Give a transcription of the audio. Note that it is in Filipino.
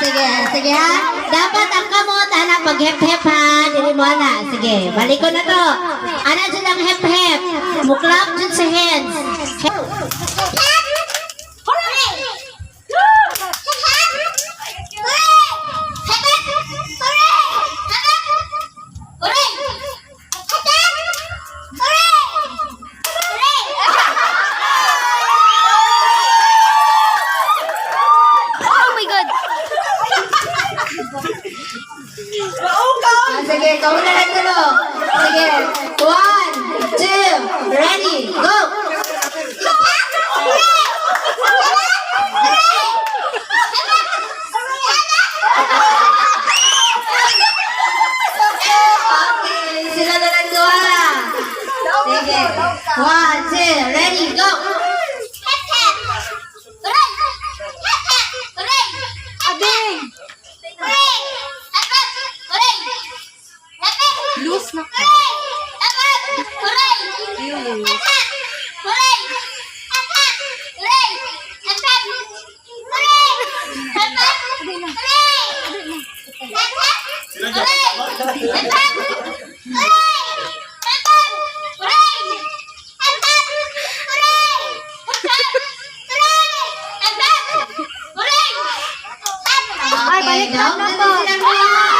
sige, sige ha. Dapat ang kamot, ana, pag hep-hep ha. Dili mo, ana. Sige, balik ko na to. Ana, dyan ang hep-hep. Muklap dyan sa hands. Hep. Ah, sige, ikaw na lang. Sige, Loose na ka. Ayun, loose. Ay, balik na ako.